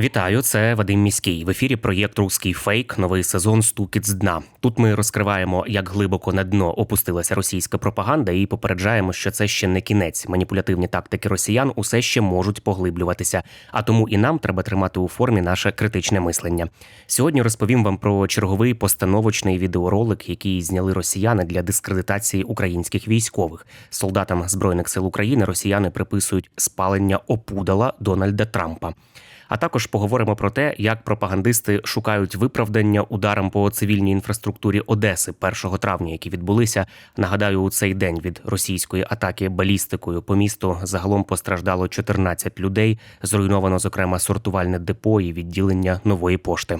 Вітаю, це Вадим Міський. В ефірі проєкт Руський фейк, новий сезон Стукіт з дна. Тут ми розкриваємо, як глибоко на дно опустилася російська пропаганда, і попереджаємо, що це ще не кінець. Маніпулятивні тактики росіян усе ще можуть поглиблюватися. А тому і нам треба тримати у формі наше критичне мислення. Сьогодні розповім вам про черговий постановочний відеоролик, який зняли росіяни для дискредитації українських військових. Солдатам збройних сил України росіяни приписують спалення опудала Дональда Трампа. А також поговоримо про те, як пропагандисти шукають виправдання ударам по цивільній інфраструктурі Одеси 1 травня, які відбулися. Нагадаю, у цей день від російської атаки балістикою по місту загалом постраждало 14 людей. Зруйновано, зокрема, сортувальне депо і відділення нової пошти.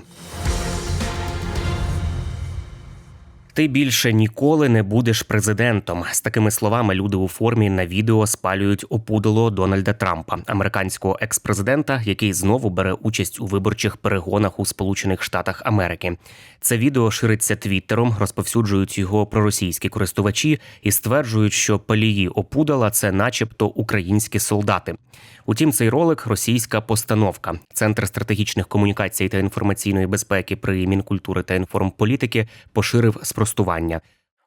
Ти більше ніколи не будеш президентом. З такими словами люди у формі на відео спалюють опудало Дональда Трампа, американського експрезидента, який знову бере участь у виборчих перегонах у Сполучених Штатах Америки. Це відео шириться твіттером, розповсюджують його проросійські користувачі і стверджують, що палії опудала це, начебто, українські солдати. Утім, цей ролик російська постановка. Центр стратегічних комунікацій та інформаційної безпеки при Мінкультури та інформполітики поширив спростування.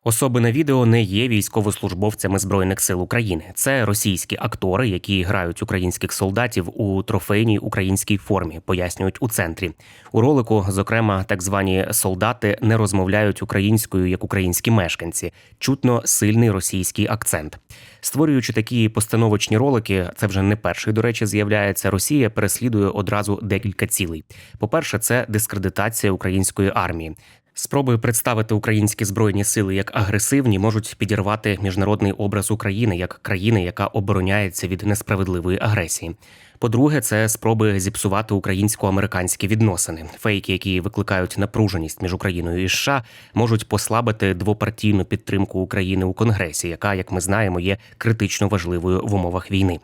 Особи на відео не є військовослужбовцями збройних сил України. Це російські актори, які грають українських солдатів у трофейній українській формі, пояснюють у центрі. У ролику, зокрема, так звані солдати не розмовляють українською як українські мешканці. Чутно сильний російський акцент. Створюючи такі постановочні ролики, це вже не перший, до речі, з'являється. Росія переслідує одразу декілька цілей. По-перше, це дискредитація української армії. Спроби представити українські збройні сили як агресивні можуть підірвати міжнародний образ України як країни, яка обороняється від несправедливої агресії. По-друге, це спроби зіпсувати українсько-американські відносини. Фейки, які викликають напруженість між Україною і США, можуть послабити двопартійну підтримку України у Конгресі, яка, як ми знаємо, є критично важливою в умовах війни.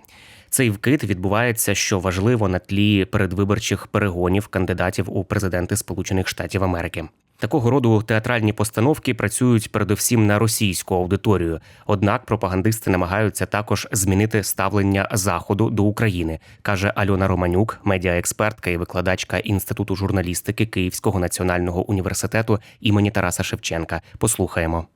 Цей вкид відбувається, що важливо на тлі передвиборчих перегонів кандидатів у президенти Сполучених Штатів Америки. Такого роду театральні постановки працюють передовсім на російську аудиторію. Однак пропагандисти намагаються також змінити ставлення заходу до України, каже Альона Романюк, медіаекспертка і викладачка інституту журналістики Київського національного університету імені Тараса Шевченка. Послухаємо.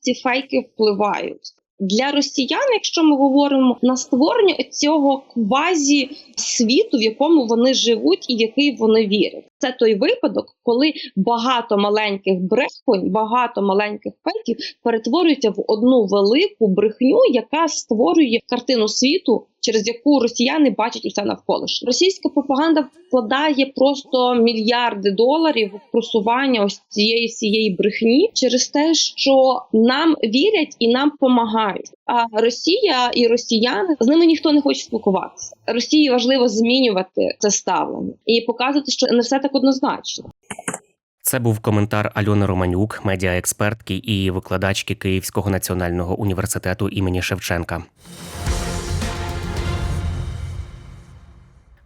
ці фейки впливають. Для росіян, якщо ми говоримо на створення цього квазі світу, в якому вони живуть і в який вони вірять, це той випадок, коли багато маленьких брехонь, багато маленьких фейків перетворюються в одну велику брехню, яка створює картину світу, через яку росіяни бачать усе навколо. Російська пропаганда вкладає просто мільярди доларів в просування ось цієї всієї брехні через те, що нам вірять і нам допомагають. А Росія і росіяни з ними ніхто не хоче спілкуватися. Росії важливо змінювати це ставлення і показувати, що не все так однозначно. Це був коментар Альони Романюк, медіаекспертки і викладачки Київського національного університету імені Шевченка.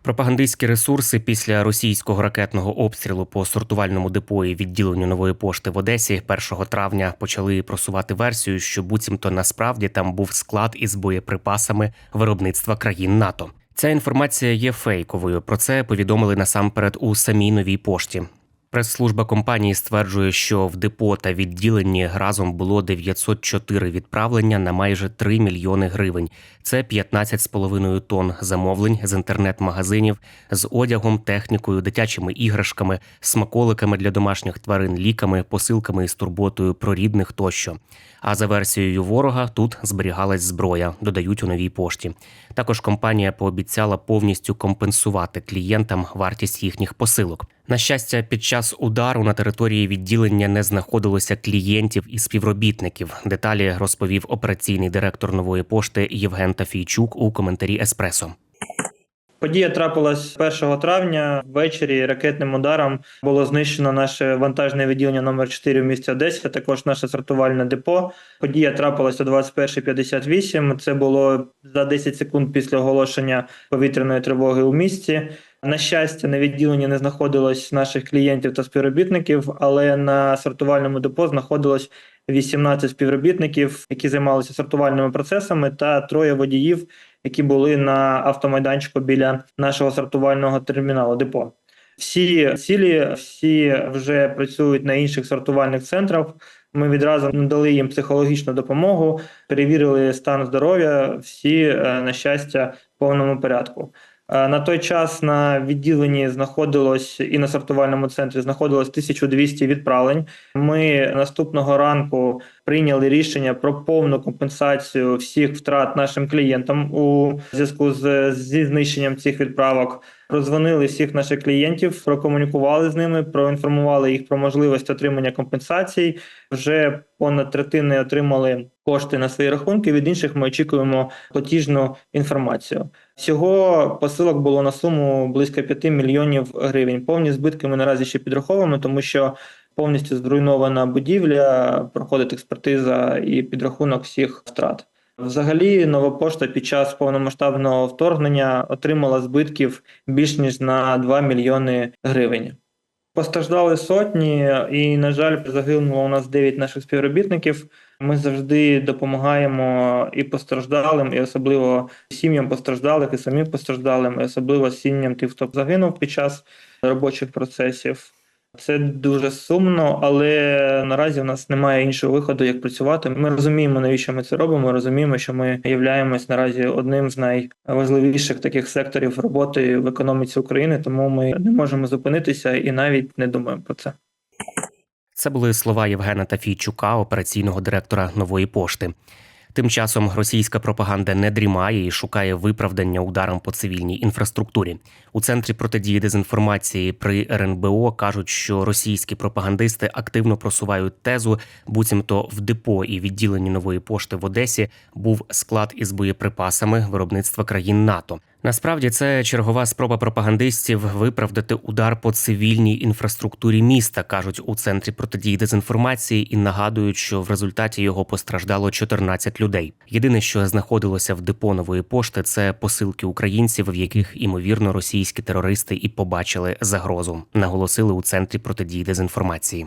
Пропагандистські ресурси після російського ракетного обстрілу по сортувальному депо і відділенню нової пошти в Одесі 1 травня почали просувати версію, що буцімто насправді там був склад із боєприпасами виробництва країн НАТО. Ця інформація є фейковою. Про це повідомили насамперед у самій новій пошті. Прес-служба компанії стверджує, що в депо та відділенні разом було 904 відправлення на майже 3 мільйони гривень. Це 15,5 тонн замовлень з інтернет-магазинів з одягом, технікою, дитячими іграшками, смаколиками для домашніх тварин, ліками, посилками із турботою про рідних тощо. А за версією ворога тут зберігалась зброя, додають у новій пошті. Також компанія пообіцяла повністю компенсувати клієнтам вартість їхніх посилок. На щастя, під час удару на території відділення не знаходилося клієнтів і співробітників. Деталі розповів операційний директор нової пошти Євген Тафійчук у коментарі Еспресо. Подія трапилась 1 травня. Ввечері ракетним ударом було знищено наше вантажне відділення номер 4 в місті Одесі, а також наше сортувальне депо. Подія трапилась о 21.58. Це було за 10 секунд після оголошення повітряної тривоги у місті. На щастя, на відділенні не знаходилось наших клієнтів та співробітників, але на сортувальному депо знаходилось 18 співробітників, які займалися сортувальними процесами, та троє водіїв, які були на автомайданчику біля нашого сортувального терміналу депо. Всі цілі, всі вже працюють на інших сортувальних центрах. Ми відразу надали їм психологічну допомогу, перевірили стан здоров'я. Всі, е, на щастя, в повному порядку. Е, На той час на відділенні знаходилось і на сортувальному центрі знаходилось 1200 відправлень. Ми наступного ранку прийняли рішення про повну компенсацію всіх втрат нашим клієнтам у зв'язку з зі знищенням цих відправок. Розвонили всіх наших клієнтів, прокомунікували з ними, проінформували їх про можливість отримання компенсацій. Вже понад третини отримали кошти на свої рахунки. Від інших ми очікуємо платіжну інформацію. Всього посилок було на суму близько 5 мільйонів гривень. Повні збитки ми наразі ще підраховуємо, тому що повністю зруйнована будівля, проходить експертиза і підрахунок всіх втрат. Взагалі, нова пошта під час повномасштабного вторгнення отримала збитків більш ніж на 2 мільйони гривень. Постраждали сотні, і, на жаль, загинуло у нас 9 наших співробітників. Ми завжди допомагаємо і постраждалим, і особливо сім'ям постраждалих, і самим постраждалим, і особливо сім'ям тих, хто загинув під час робочих процесів. Це дуже сумно, але наразі в нас немає іншого виходу, як працювати. Ми розуміємо, навіщо ми це робимо. Ми розуміємо, що ми являємось наразі одним з найважливіших таких секторів роботи в економіці України, тому ми не можемо зупинитися і навіть не думаємо про це. Це були слова Євгена Тафійчука, операційного директора нової пошти. Тим часом російська пропаганда не дрімає і шукає виправдання ударам по цивільній інфраструктурі. У центрі протидії дезінформації при РНБО кажуть, що російські пропагандисти активно просувають тезу, буцімто в депо і відділенні нової пошти в Одесі був склад із боєприпасами виробництва країн НАТО. Насправді це чергова спроба пропагандистів виправдати удар по цивільній інфраструктурі міста, кажуть у центрі протидії дезінформації, і нагадують, що в результаті його постраждало 14 людей. Єдине, що знаходилося в депо нової пошти, це посилки українців, в яких імовірно російські терористи і побачили загрозу. Наголосили у центрі протидії дезінформації.